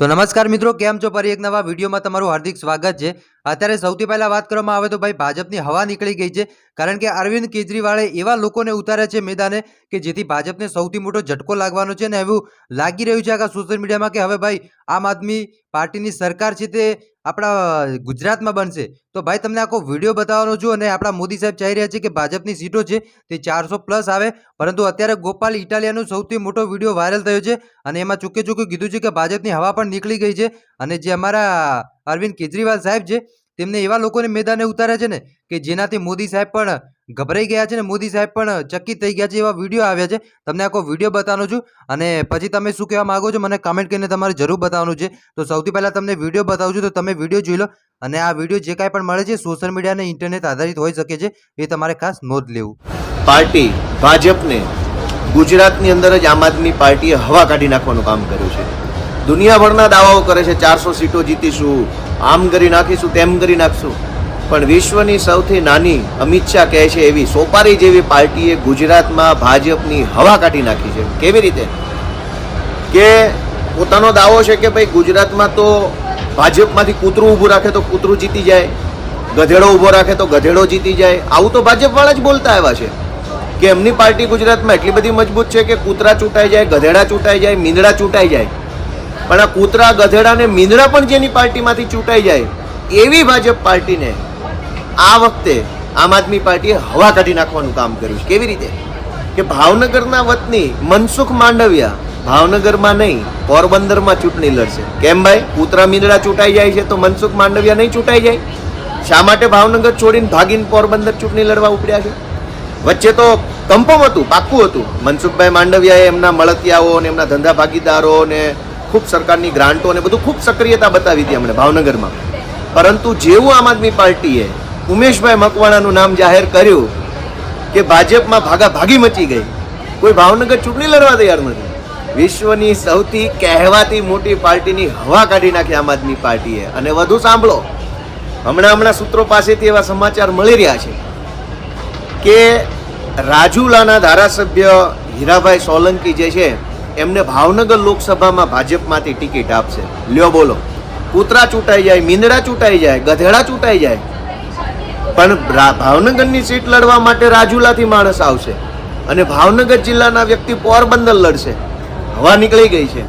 તો નમસ્કાર મિત્રો, કેમ છો? ફરી એક નવા વિડીયોમાં તમારું હાર્દિક સ્વાગત છે. અત્યારે સૌથી પહેલા વાત કરવામાં આવે તો ભાઈ ભાજપની હવા નીકળી ગઈ છે, કારણ કે અરવિંદ કેજરીવાલે એવા લોકોને ઉતાર્યા છે મેદાને કે જેથી ભાજપને સૌથી મોટો ઝટકો લાગવાનો છે ને એવું લાગી રહ્યું છે આખા સોશિયલ મીડિયામાં કે હવે ભાઈ આમ આદમી પાર્ટીની સરકાર છે તે આપણા ગુજરાતમાં બનશે. તો ભાઈ, તમને આખો વીડિયો બતાવવાનો છું અને આપણા મોદી સાહેબ ચાહી રહ્યા છે કે ભાજપની સીટો છે તે ચારસો પ્લસ આવે. પરંતુ અત્યારે ગોપાલ ઇટાલિયાનો સૌથી મોટો વીડિયો વાયરલ થયો છે અને એમાં ચૂકે ચૂકે કીધું છે કે ભાજપની હવા પણ નીકળી ગઈ છે. અને જે અમારા અરવિંદ કેજરીવાલ સાહેબ છે તેમને એવા લોકોને મેદાને ઉતાર્યા છે ને કે જેનાથી મોદી સાહેબ પણ ગભરાઈ ગયા છે ને મોદી સાહેબ પણ ચકિત થઈ ગયા છે એવા વીડિયો આવ્યા છે. તમને આખો વીડિયો બતાવવાનો છું અને પછી તમે શું કહેવા માંગો છો મને કમેન્ટ કરીને તમારે જરૂર બતાવવાનું છે. તો સૌથી પહેલાં તમને વીડિયો બતાવું છું તો તમે વીડિયો જોઈ લો અને આ વીડિયો જે કાંઈ પણ મળે છે સોશિયલ મીડિયા અને ઇન્ટરનેટ આધારિત હોઈ શકે છે એ તમારે ખાસ નોંધ લેવું. પાર્ટી ભાજપને ગુજરાતની અંદર જ આમ આદમી પાર્ટીએ હવા કાઢી નાખવાનું કામ કર્યું છે. દુનિયાભરના દાવાઓ કરે છે. ચારસો સીટો જીતીશું, આમ કરી નાખીશું, તેમ કરી નાખશું. પણ વિશ્વની સૌથી નાની અમિત શાહ કહે છે એવી, સોપારી જેવી પાર્ટીએ ગુજરાતમાં ભાજપની હવા કાઢી નાખી છે. કેવી રીતે? કે પોતાનો દાવો છે કે ભાઈ ગુજરાતમાં તો ભાજપમાંથી કૂતરું ઊભું રાખે તો કૂતરું જીતી જાય, ગધેડો ઊભો રાખે તો ગધેડો જીતી જાય. આવું તો ભાજપવાળા જ બોલતા આવ્યા છે. કે એમની પાર્ટી ગુજરાતમાં એટલી બધી મજબૂત છે કે કૂતરા ચૂંટાઈ જાય, ગધેડા ચૂંટાઈ જાય, મીંદડા ચૂંટાઈ જાય. પણ આ કૂતરા, ગધેડા ને મીંદડા પણ જેની પાર્ટીમાંથી ચૂંટાઈ જાય, એવી ભાજપ પાર્ટીને આ વખતે આમ આદમી પાર્ટીએ હવા કાઢી નાખવાનું કામ કર્યું છે. કેવી રીતે? કે ભાવનગરના વતની મનસુખ માંડવિયા ભાવનગરમાં નહીં, પોરબંદરમાં ચૂંટણી લડશે. કેમ ભાઈ? કૂતરા, મીંદડા ચૂંટાઈ જાય છે તો મનસુખ માંડવિયા નહીં ચૂંટાઈ જાય? શા માટે ભાવનગર છોડીને ભાગીને પોરબંદર ચૂંટણી લડવા ઉપડ્યા છે? વચ્ચે તો કન્ફર્મ હતું, પાક્કું હતું. મનસુખભાઈ માંડવિયાએ એમના મળતિયાઓ ને એમના ધંધા ભાગીદારો ને ખૂબ સરકારની ગ્રાન્ટો અને બધું ખૂબ સક્રિયતા બતાવી હતી એમણે ભાવનગરમાં. પરંતુ જેવું આમ આદમી પાર્ટીએ ઉમેશભાઈ મકવાણાનું નામ જાહેર કર્યું કે ભાજપમાં ભાગા ભાગી મચી ગઈ, કોઈ ભાવનગર ચૂંટણી લડવા તૈયાર નથી. વિશ્વની સૌથી કહેવાતી મોટી પાર્ટીની હવા કાઢી નાખી આમ આદમી પાર્ટીએ. અને વધુ સાંભળો, હમણાં હમણાં સૂત્રો પાસેથી એવા સમાચાર મળી રહ્યા છે કે રાજુલાના ધારાસભ્ય હીરાભાઈ સોલંકી જે છે એમને ભાવનગર લોકસભામાં ભાજપમાંથી ટિકિટ આપશે. લ્યો બોલો. કૂતરા ચૂંટાઈ જાય, મીંદડા ચૂંટાઈ જાય, ગધેડા ચૂંટાઈ જાય. પણ ભાવનગરની સીટ લડવા માટે રાજુલાથી માણસ આવશે. અને ભાવનગર જિલ્લાના વ્યક્તિ પોરબંદર લડશે. હવા નીકળી ગઈ છે.